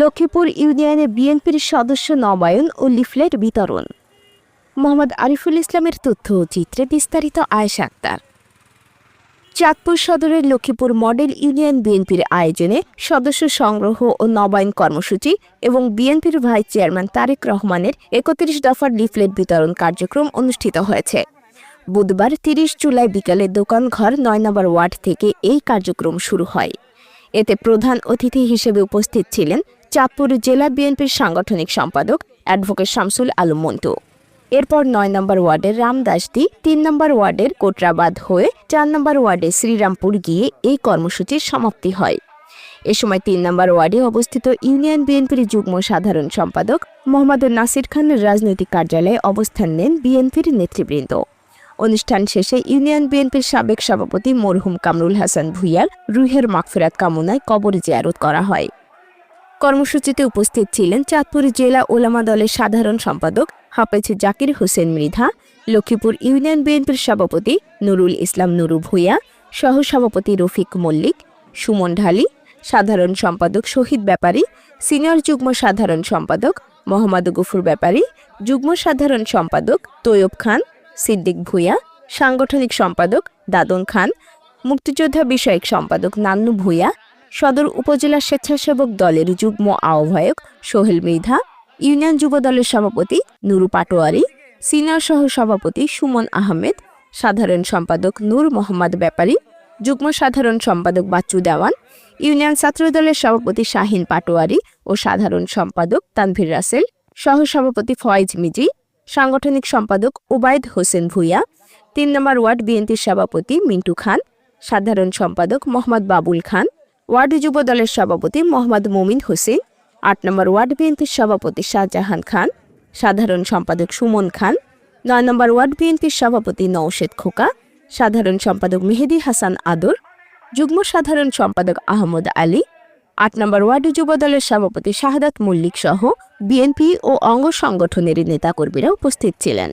লক্ষ্মীপুর ইউনিয়নে বিএনপির সদস্য নবায়ন ও লিফলেট বিতরণ। মোহাম্মদ আরিফুল ইসলামের তথ্য ও চিত্রে বিস্তারিত আয়েশা আক্তার। চাঁদপুর সদরের লক্ষ্মীপুর মডেল ইউনিয়ন বিএনপির আয়োজনে সদস্য সংগ্রহ ও নবায়ন কর্মসূচি এবং বিএনপির ভাইস চেয়ারম্যান তারেক রহমানের একত্রিশ দফার লিফলেট বিতরণ কার্যক্রম অনুষ্ঠিত হয়েছে। বুধবার তিরিশ জুলাই বিকালে দোকানঘর নয় নম্বর ওয়ার্ড থেকে এই কার্যক্রম শুরু হয়। এতে প্রধান অতিথি হিসেবে উপস্থিত ছিলেন চাঁদপুর জেলা বিএনপির সাংগঠনিক সম্পাদক অ্যাডভোকেট শামসুল আলম মন্টু। এরপর নয় নম্বর ওয়ার্ডের রামদাসদি তিন নম্বর ওয়ার্ডের কোটরাবাদ হয়ে চার নম্বর ওয়ার্ডে শ্রীরামপুর গিয়ে এই কর্মসূচির সমাপ্তি হয়। এ সময় তিন নম্বর ওয়ার্ডে অবস্থিত ইউনিয়ন বিএনপির যুগ্ম সাধারণ সম্পাদক মোহাম্মদ নাসির খান রাজনৈতিক কার্যালয়ে অবস্থান নেন বিএনপির নেতৃবৃন্দ। অনুষ্ঠান শেষে ইউনিয়ন বিএনপির সাবেক সভাপতি মরহুম কামরুল হাসান ভুইয়ার রুহের মাগফিরাত কামনায় কবর জিয়ারত করা হয়। কর্মসূচিতে উপস্থিত ছিলেন চাঁদপুর জেলা ওলামা দলের সাধারণ সম্পাদক হাফেজ জাকির হোসেন মৃধা, লক্ষ্মীপুর ইউনিয়ন বিএনপির সভাপতি নুরুল ইসলাম নুরু ভূঁইয়া সহ সভাপতি রফিক মল্লিক, সুমন ঢালি, সাধারণ সম্পাদক শহীদ ব্যাপারী, সিনিয়র যুগ্ম সাধারণ সম্পাদক মোহাম্মদ গফুর ব্যাপারী, যুগ্ম সাধারণ সম্পাদক তৈয়ব খান, সিদ্দিক ভূঁইয়া, সাংগঠনিক সম্পাদক দাদন খান, মুক্তিযোদ্ধা বিষয়ক সম্পাদক নান্নু ভূঁইয়া সদর উপজেলা স্বেচ্ছাসেবক দলের যুগ্ম আহ্বায়ক সোহেল মৃধা, ইউনিয়ন যুব দলের সভাপতি নুরু পাটোয়ারি, সিনিয়র সহ সভাপতি সুমন আহমেদ, সাধারণ সম্পাদক নূর মোহাম্মদ ব্যাপারী, যুগ্ম সাধারণ সম্পাদক বাচ্চু দেওয়ান, ইউনিয়ন ছাত্র দলের সভাপতি শাহিন পাটোয়ারি ও সাধারণ সম্পাদক তানভীর রাসেল, সহ সভাপতি ফয়েজ মিজি, সাংগঠনিক সম্পাদক ওবায়দ হোসেন ভূঁইয়া, তিন নম্বর ওয়ার্ড বিএনপির সভাপতি মিন্টু খান, সাধারণ সম্পাদক মোহাম্মদ বাবুল খান ওয়ার্ড যুব দলের সভাপতি মোহাম্মদ মুমিন হোসেন, আট নম্বর ওয়ার্ড বিএনপির সভাপতি শাহজাহান খান, সাধারণ সম্পাদক সুমন খান, নয় নম্বর ওয়ার্ড বিএনপির সভাপতি নওশেদ খোকা, সাধারণ সম্পাদক মেহেদি হাসান আদর, যুগ্ম সাধারণ সম্পাদক আহমদ আলী, আট নম্বর ওয়ার্ড যুব দলের সভাপতি শাহাদাত মল্লিক সহ বিএনপি ও অঙ্গ সংগঠনের নেতাকর্মীরা উপস্থিত ছিলেন।